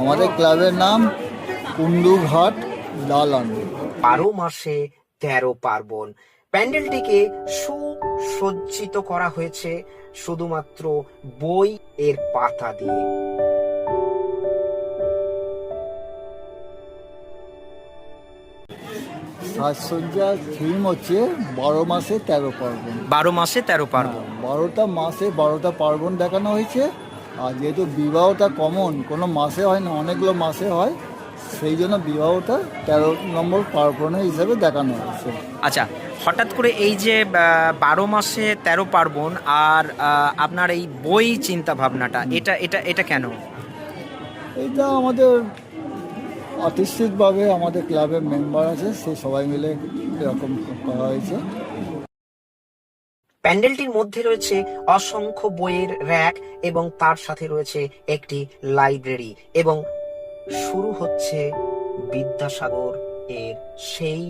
আমাদের ক্লাবের নাম কুন্ডুঘাট দালান বারো মাসে তেরো পার্বণ। প্যান্ডেলটিকে সুসজ্জিত করা হয়েছে শুধুমাত্র বই এর পাতা দিয়ে। সাজসজ্জার থিম হচ্ছে বারো মাসে তেরো পার্বণ। বারো মাসে তেরো পার্বণ। বারোটা মাসে বারোটা পার্বণ দেখানো হয়েছে। আর যেহেতু বিবাহটা কমন কোনো মাসে হয় না অনেকগুলো মাসে হয় সেই জন্য বিবাহটা তেরো নম্বর পার্বণের হিসেবে দেখানো হয়েছে। আচ্ছা হঠাৎ করে এই যে বারো মাসে তেরো পার্বণ আর আপনার এই বই চিন্তা ভাবনাটা এটা এটা এটা কেন? এটা আমাদের আর্টিস্টিকভাবে আমাদের ক্লাবের মেম্বার আছে সে সবাই মিলে এরকম করা হয়েছে। প্যান্ডেলটির মধ্যে রয়েছে অসংখ্য বইয়ের র্যাক এবং তার সাথে রয়েছে একটি লাইব্রেরি এবং শুরু হচ্ছে বিদ্যাসাগর এর সেই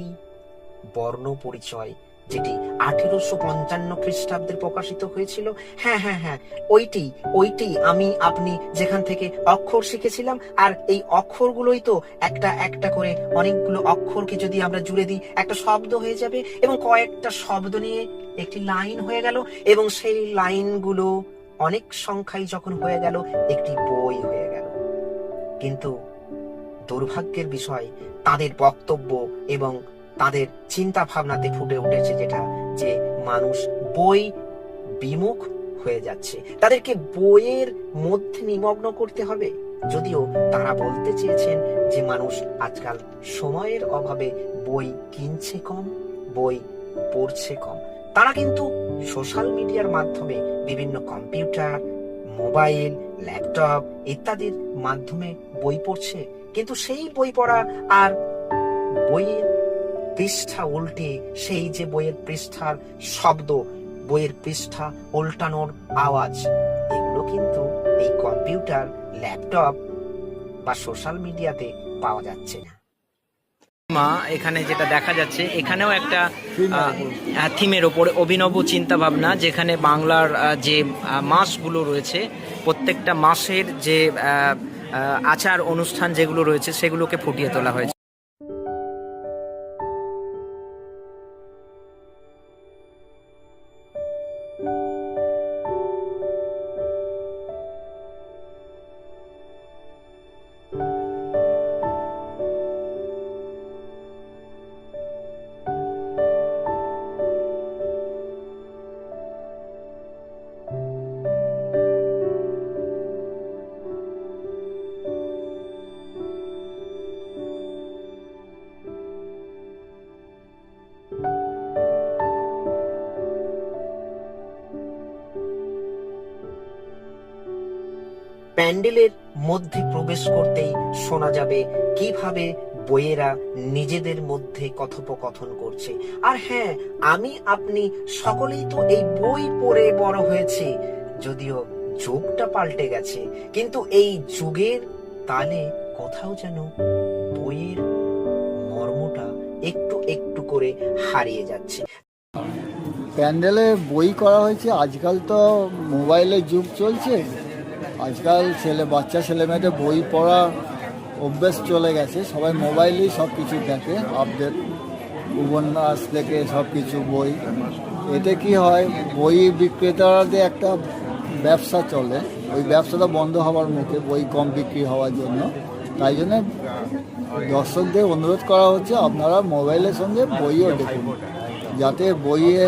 বর্ণ পরিচয় যেটি আঠেরোশো পঞ্চান্ন খ্রিস্টাব্দে প্রকাশিত হয়েছিল। হ্যাঁ হ্যাঁ হ্যাঁ ওইটি ওইটি আমি আপনি যেখান থেকে অক্ষর শিখেছিলাম, আর এই অক্ষরগুলোই তো একটা একটা করে অনেকগুলো অক্ষরকে যদি আমরা জুড়ে দিই, একটা শব্দ হয়ে যাবে এবং কয়েকটা শব্দ নিয়ে একটি লাইন হয়ে গেল এবং সেই লাইনগুলো অনেক সংখ্যায় যখন হয়ে গেল, একটি বই হয়ে গেল। কিন্তু দুর্ভাগ্যের বিষয়, তাদের বক্তব্য এবং তাদের চিন্তা ভাবনাতে ফুটে উঠেছে যেটা যে মানুষ বই বিমুখ হয়ে যাচ্ছে। তাদেরকে বইয়ের মধ্যে নিমগ্ন করতে হবে। যদিও তারা বলতে চেয়েছেন যে মানুষ আজকাল সময়ের অভাবে বই কিনছে কম, বই পড়ছে কম। তারা কিন্তু সোশ্যাল মিডিয়ার মাধ্যমে বিভিন্ন কম্পিউটার, মোবাইল, ল্যাপটপ ইত্যাদির মাধ্যমে বই পড়ছে। কিন্তু সেই বই পড়া আর বইয়ের পৃষ্ঠা উল্টে সেই যে বইয়ের পৃষ্ঠার শব্দ বইয়ের পৃষ্ঠা উল্টানোর আওয়াজ এগুলো কিন্তু এই কম্পিউটার ল্যাপটপ বা সোশ্যাল মিডিয়াতে পাওয়া যাচ্ছে না। মা এখানে যেটা দেখা যাচ্ছে এখানেও একটা থিমের ওপরে। অভিনব চিন্তা ভাবনা যেখানে বাংলার যে মাসগুলো রয়েছে প্রত্যেকটা মাসের যে আচার অনুষ্ঠান যেগুলো রয়েছে সেগুলোকে ফুটিয়ে তোলা হয়েছে। প্যান্ডেলের মধ্যে প্রবেশ করতেই শোনা যাবে কীভাবে বইয়েরা নিজেদের মধ্যে কথোপকথন করছে। আর হ্যাঁ আমি, আপনি সকলেই তো এই বই পড়ে বড় হয়েছে। যদিও যুগটা পাল্টে গেছে, কিন্তু এই যুগের তালে কোথাও যেন বইয়ের মর্মটা একটু একটু করে হারিয়ে যাচ্ছে। প্যান্ডেলে বই করা হয়েছে। আজকাল তো মোবাইলের যুগ চলছে। আজকাল ছেলে, বাচ্চা, ছেলে মেয়েদের বই পড়া অভ্যেস চলে গেছে। সবাই মোবাইলেই সব কিছু দেখে আপডেট উপন্যাস থেকে সব কিছু, বই। এতে কি হয়, বই বিক্রেতাদের একটা ব্যবসা চলে। ওই ব্যবসাটা বন্ধ হওয়ার মুখে, বই কম বিক্রি হওয়ার জন্য। তাই জন্য দর্শকদের অনুরোধ করা হচ্ছে, আপনারা মোবাইলের সঙ্গে বইও দেখুন। যাতে বইয়ে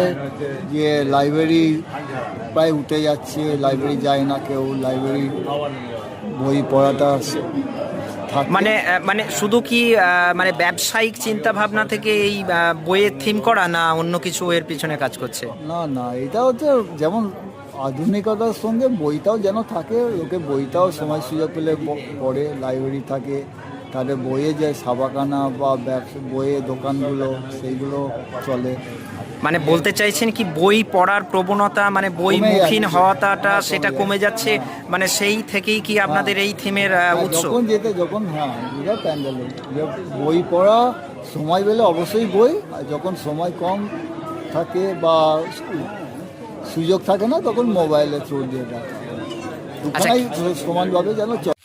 যে লাইব্রেরি প্রায় উঠে যাচ্ছে লাইব্রেরি যায় না কেউ লাইব্রেরি বই পড়াটা মানে মানে শুধু কি মানে ব্যবসায়িক চিন্তা ভাবনা থেকে এই বইয়ের থিম করা না অন্য কিছু এর পিছনে কাজ করছে? না না এটা হচ্ছে যেমন আধুনিকতার সঙ্গে বইটাও যেন থাকে লোকে বইটাও সময় সুযোগ পেলে পড়ে লাইব্রেরি থাকে তাদের বইয়ে যে সাবাকানা বা ব্যবসা বইয়ের দোকানগুলো সেইগুলো চলে। মানে বলতে চাইছেন কি বই পড়ার প্রবণতা মানে বই মুখীন। হওয়াটা হ্যাঁ, সেটা কমে যাচ্ছে মানে সেই থেকেই কি আপনাদের এই থিমের আর উৎস? যখন যেতে যখন হ্যাঁ এটা প্যান্ডেলে। বই পড়া সময় পেলে অবশ্যই বই আর যখন সময় কম থাকে বা সুযোগ থাকে না তখন মোবাইলে থ্রু দিয়ে দেখা দুখানাই সমানভাবে যেন চলে।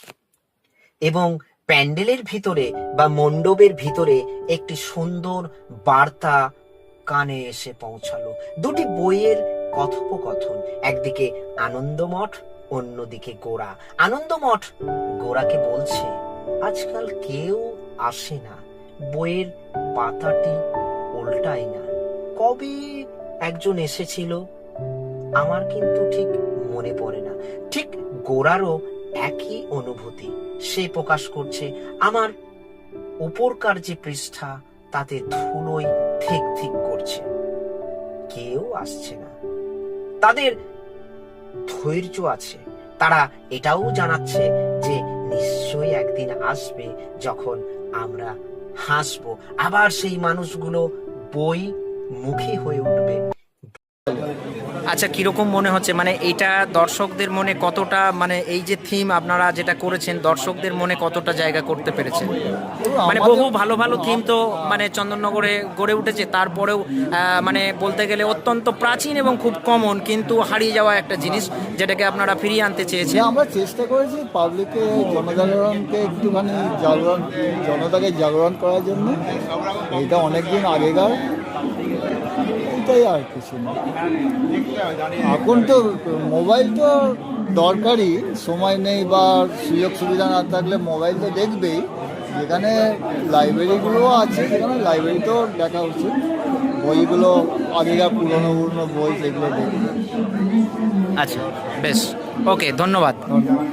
এবং প্যান্ডেলের ভিতরে বা মণ্ডপের ভিতরে একটি সুন্দর বার্তা কানে এসে পৌঁছালো। দুটি বইয়ের কথোপকথন, একদিকে আনন্দমঠ, অন্যদিকে গোড়া। আনন্দমঠ গোড়াকে বলছে, আজকাল কেউ আসে না, বইয়ের পাতাটি উল্টায় না। কবে একজন এসেছিল? আমার কিন্তু ঠিক মনে পড়ে না। ঠিক গোড়ারও একই অনুভূতি। সে প্রকাশ করছে, আমার উপরকার যে পৃষ্ঠা, তাতে ধুলোয় ঠিক ঠিক করছে। কেউ আসছে না। তাদের ধৈর্য আছে। তারা এটাও জানাচ্ছে যে নিশ্চয়ই একদিন আসবে যখন আমরা হাসবো। আবার সেই মানুষগুলো বই মুখী হয়ে উঠবে। আচ্ছা কীরকম মনে হচ্ছে? মানে এটা দর্শকদের মনে কতটা মানে এই যে থিম আপনারা যেটা করেছেন দর্শকদের মনে কতটা জায়গা করতে পেরেছেন? মানে বহু ভালো ভালো থিম তো মানে চন্দননগরে গড়ে উঠেছে। তারপরেও মানে বলতে গেলে অত্যন্ত প্রাচীন এবং খুব কমন কিন্তু হারিয়ে যাওয়া একটা জিনিস যেটাকে আপনারা ফিরিয়ে আনতে চেয়েছেন। আমরা চেষ্টা করেছি পাবলিকে জনজাগরণকে একটুখানি জাগরণ জনতাকে জাগরণ করার জন্য। এটা অনেকদিন আগেকার। এইটাই আর কিছু না। এখন তো মোবাইল তো দরকারি সময় নেই বা সুযোগ সুবিধা না থাকলে মোবাইল তো দেখবেই। যেখানে লাইব্রেরিগুলোও আছে সেখানে লাইব্রেরিতেও দেখা উচিত। বইগুলো আগেকার পুরনো পুরনো বই সেগুলো দেখবে। আচ্ছা বেশ। ওকে ধন্যবাদ। ধন্যবাদ।